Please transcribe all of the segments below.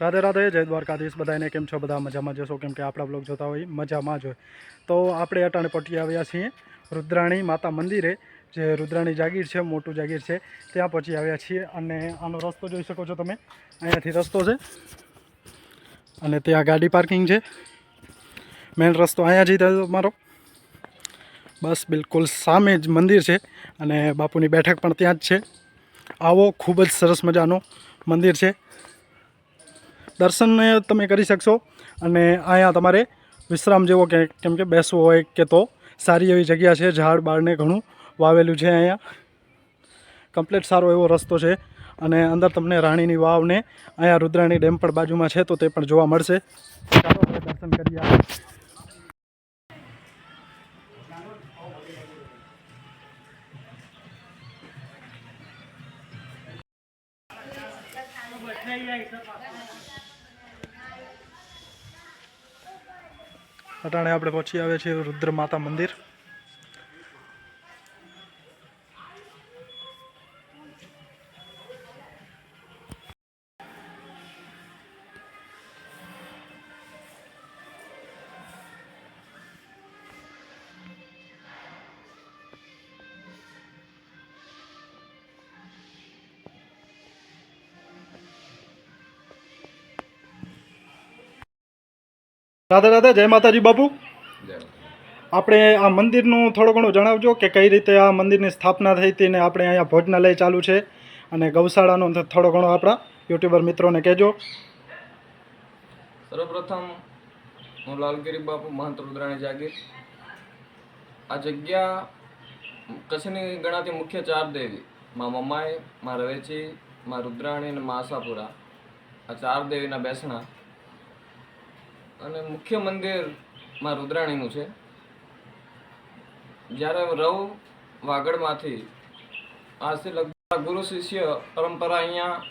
રાધે રાધે, જય દ્વારકાધીશ. બધાને કેમ છો? બધા મજામાં જશો કેમ કે આપણા બ્લોગ જોતા હોય મજામાં જ હોય. તો આપણે અટાણે પટી આવ્યા છીએ રુદ્રાણી માતા મંદિરે, જે રુદ્રાણી જાગીર છે, મોટું જાગીર છે. ત્યાં પહોંચી આવ્યા છીએ અને આનો રસ્તો જોઈ શકો છો તમે. અહીંયાથી રસ્તો છે અને ત્યાં ગાડી પાર્કિંગ છે. મેઇન રસ્તો અહીંયા જઈ થયો મારો બસ બિલકુલ સામે જ મંદિર છે અને બાપુની બેઠક પણ ત્યાં જ છે. આવો ખૂબ જ સરસ મજાનું મંદિર છે. દર્શન તમે કરી શકશો. અને અહીંયા તમારે વિશ્રામ જેવો કે કેમ કે બેસવો હોય કે તો. સારી એવી જગ્યા છે, ઝાડ બાળને ઘણું વાવેલું છે અહીંયા. કમ્પ્લીટ સારો એવો રસ્તો છે. અને અંદર તમને રાણીની વાવને અહીંયા રુદ્રાણી ડેમ પણ બાજુમાં છે, તો તે પણ જોવા મળશે. ચાલો દર્શન કરીએ અટાણે આપણે પહોંચી આવ્યા છીએ રુદ્ર માતા મંદિર. રાધે રાધે જય માતાજી બાપુ. આપણે આ મંદિરનું થોડું ઘણું જણાવજો કે કઈ રીતે આ મંદિરની સ્થાપના થઈ હતી ને આપણે અહીંયા ભોજનાલય ચાલુ છે અને ગૌશાળાનો થોડો ઘણો આપણા યુટ્યુબર મિત્રોને કહેજો. સર્વપ્રથમ હું લાલગીરી બાપુ મહંત રુદ્રાણી જાગીર. આ જગ્યા કચ્છની ગણાતી મુખ્ય ચાર દેવી મા મમ્માએ મા રવેચી મા રુદ્રાણી અને મા આશાપુરા. આ ચાર દેવીના બેસણા અને મુખ્ય મંદિરમાં રુદ્રાણીનું છે. જ્યારે રવ વાગડમાંથી આજથી લગભગ ગુરુ શિષ્ય પરંપરા અહીંયા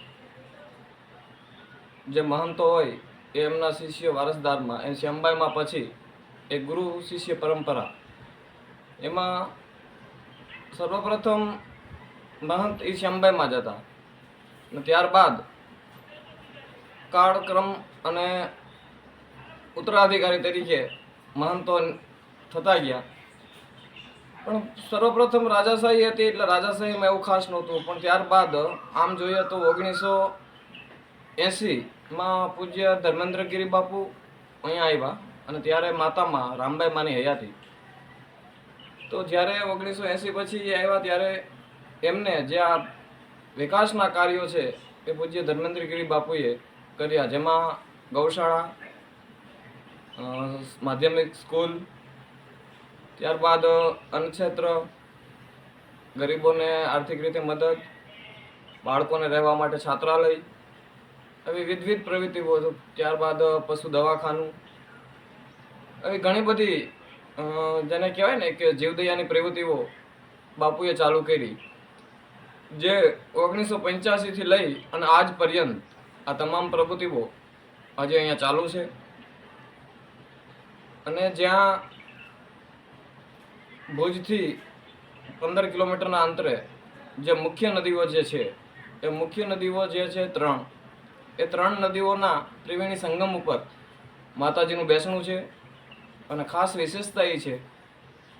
જે મહંતો હોય, એ એમના શિષ્ય વારસદારમાં એ શ્યામબાઈમાં પછી એ ગુરુ શિષ્ય પરંપરા. એમાં સર્વપ્રથમ મહંત એ શ્યામબાઈમાં જ હતા. ત્યારબાદ કાળક્રમ અને ઉત્તરાધિકારી તરીકે મહંતો થતા ગયા. પણ સર્વપ્રથમ રાજાશાહી હતી એટલે રાજાશાહીમાં એવું ખાસ નહોતું. પણ ત્યારબાદ આમ જોઈએ તો ઓગણીસો એંસીમાં પૂજ્ય ધર્મેન્દ્રગીરી બાપુ અહીંયા આવ્યા અને ત્યારે માતામાં રામબાઈ માની હયાતી તો જ્યારે ઓગણીસો એંસી પછી આવ્યા ત્યારે એમને જે આ વિકાસના કાર્યો છે એ પૂજ્ય ધર્મેન્દ્રગીરી બાપુએ કર્યા. જેમાં ગૌશાળા માધ્યમિક સ્કૂલ, ત્યારબાદ અન્નક્ષેત્ર ગરીબોને આર્થિક રીતે મદદ, બાળકોને રહેવા માટે છાત્રાલય, આવી વિવિધ પ્રવૃત્તિઓ ત્યારબાદ પશુ દવાખાનું. આવી ઘણી બધી જેને કહેવાય ને કે જીવદયાની પ્રવૃત્તિઓ બાપુએ ચાલુ કરી. જે ઓગણીસો પંચ્યાસીથી લઈ અને આજ પર્યંત આ તમામ પ્રવૃત્તિઓ આજે અહીંયા ચાલુ છે. અને જ્યાં ભુજથી પંદર કિલોમીટરના અંતરે જે મુખ્ય નદીઓ જે છે, એ મુખ્ય નદીઓ જે છે ત્રણ. એ ત્રણ નદીઓના ત્રિવેણી સંગમ ઉપર માતાજીનું બેસણું છે અને ખાસ વિશેષતા એ છે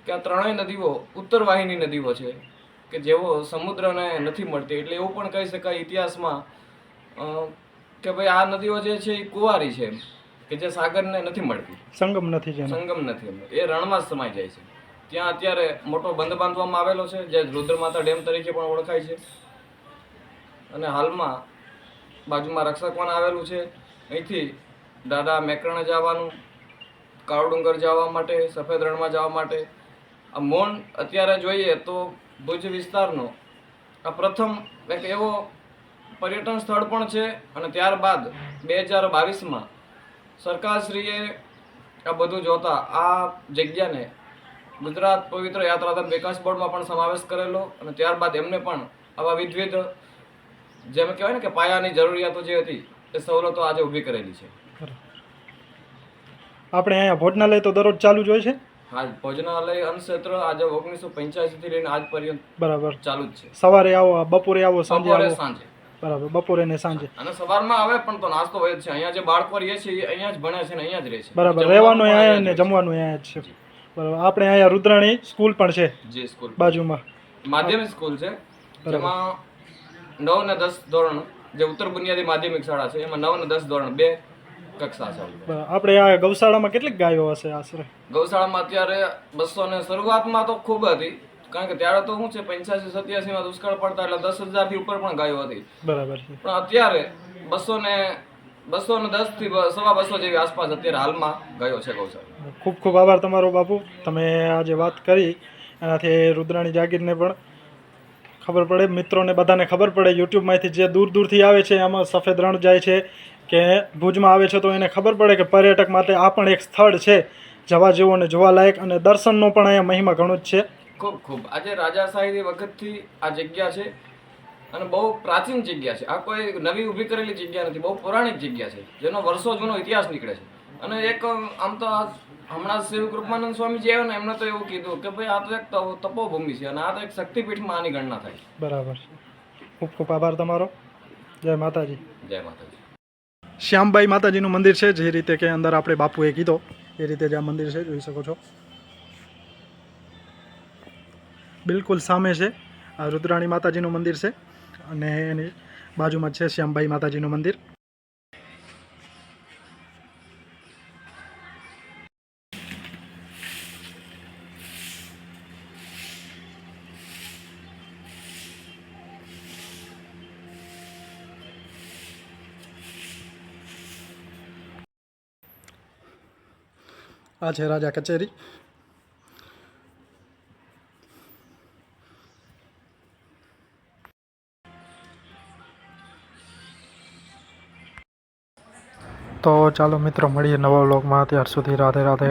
કે આ ત્રણેય નદીઓ ઉત્તર વાહિની નદીઓ છે કે જેઓ સમુદ્રને નથી મળતી. એટલે એવું પણ કહી શકાય ઇતિહાસમાં કે ભાઈ આ નદીઓ જે છે એ કુંવારી છે કે જે સાગરને નથી મળતી. સંગમ નથી જેનો. સંગમ નથી એમનો. એ રણમાં જ સમાઈ જાય છે. ત્યાં અત્યારે મોટો બંધ બાંધવામાં આવેલો છે જે રુદ્રમાતા ડેમ તરીકે પણ ઓળખાય છે. અને હાલમાં બાજુમાં રક્ષકવન આવેલું છે. અહીંથી દાદા મેકરણ જવાનું કાળડુંગર જવા માટે સફેદ રણમાં જવા માટે. આ મૌન અત્યારે જોઈએ તો ભુજ વિસ્તારનો આ પ્રથમ એક એવો પર્યટન સ્થળ પણ છે. અને ત્યારબાદ બે હજાર બાવીસમાં સરકારશ્રીએ આ બધું જોતા આ જગ્યાને ગુજરાત પવિત્ર યાત્રાધામ વિકાસ બોર્ડમાં પણ સમાવેશ કરેલો અને ત્યારબાદ એમને પણ આવા વિધવિધ જેમ કહેવાય ને કે પાયાની જરૂરિયાતો જે હતી એ સવલતો આજે ઊભી કરેલી છે. આપણે અહીંયા ભોજનાલય તો દરરોજ ચાલુ જ હોય છે? હા ભોજનાલય અન્નક્ષેત્ર આજે ઓગણીસો પંચ્યાસી થી લઈને આજ પર્યંત બરાબર. ચાલુ જ છે. સવારે આવો બપોરે આવો સાંજે સાંજે. બરાબર બપોરે ને સાંજે. અને સવારમાં આવે પણ તો નાસ્તો હોય જ છે. અહીંયા જે બાળકો રહે છે એ અહીંયા જ ભણે છે ને અહીંયા જ રહે છે. બરાબર રહેવાનું અહીંયા ને જમવાનું અહીંયા જ છે. બરાબર આપણે અહીંયા રુદ્રાણી સ્કૂલ પણ છે જી જે સ્કૂલ. બાજુમાં. માધ્યમિક સ્કૂલ છે. જેમાં નવ ને દસ ધોરણ જે ઉત્તર બુનિયાદી માધ્યમિક શાળા છે એમાં નવ ને દસ ધોરણ બે કક્ષા છે. આપણે આ ગૌશાળામાં કેટલીક ગાયો હશે આશરે? ગૌશાળામાં અત્યારે બસો ને શરૂઆતમાં તો ખૂબ હતી કારણ કે ત્યારે તો શું છે પંચ્યાસી સત્યાસી માં દુષ્કાળ પડતા એટલે દસ હજારથી ઉપર પણ ગાયો હતી. બરાબર પણ અત્યારે બસો ને બસો ને દસથી સવા બસો જેવી આસપાસ અત્યારે હાલમાં ગયો છે ગૌશાળા ખૂબ ખૂબ આભાર તમારો બાપુ. તમે આજે વાત કરી એનાથી રુદ્રાણી જાગીરને પણ ખબર પડે મિત્રોને બધાને ખબર પડે યુટ્યુબમાંથી જે દૂર દૂરથી આવે છે આમાં સફેદ રણ જાય છે કે ભુજમાં આવે છે તો એને ખબર પડે કે પર્યટક માટે આ પણ એક સ્થળ છે જવા જેવું અને જોવાલાયક અને દર્શનનો પણ અહીંયા મહિમા ઘણો જ છે. ખૂબ ખૂબ. આજે રાજાશાહીની વખતથી આ જગ્યા છે અને બહુ પ્રાચીન જગ્યા છે. આ કોઈ નવી ઊભી કરેલી જગ્યા નથી બહુ પૌરાણિક જગ્યા છે જેનો વર્ષો જૂનો ઇતિહાસ નીકળે છે. અને એક આમ તો હમણાં શિવ કૃપાનંદ સ્વામીજી આવ્યો ને એમને તો એવું કીધું કે ભાઈ આ તો એક તપો- તપોભૂમિ છે અને આ તો એક શક્તિપીઠમાં આની ગણના થાય બરાબર છે. ખૂબ ખૂબ આભાર તમારો. જય માતાજી. જય માતાજી. શ્યામબાઈ માતાજીનું મંદિર છે જે રીતે કે અંદર આપણે બાપુએ કીધો એ રીતે જે આ મંદિર છે જોઈ શકો છો. બિલકુલ સામે છે. આ રુદ્રાણી માતાજીનું મંદિર છે અને એની બાજુમાં છે શ્યામભાઈ માતાજીનું મંદિર. આ છે રાજા કચેરી. તો ચાલો મિત્રો મળીએ નવા વ્લોગમાં. ત્યાર સુધી રાધે રાધે.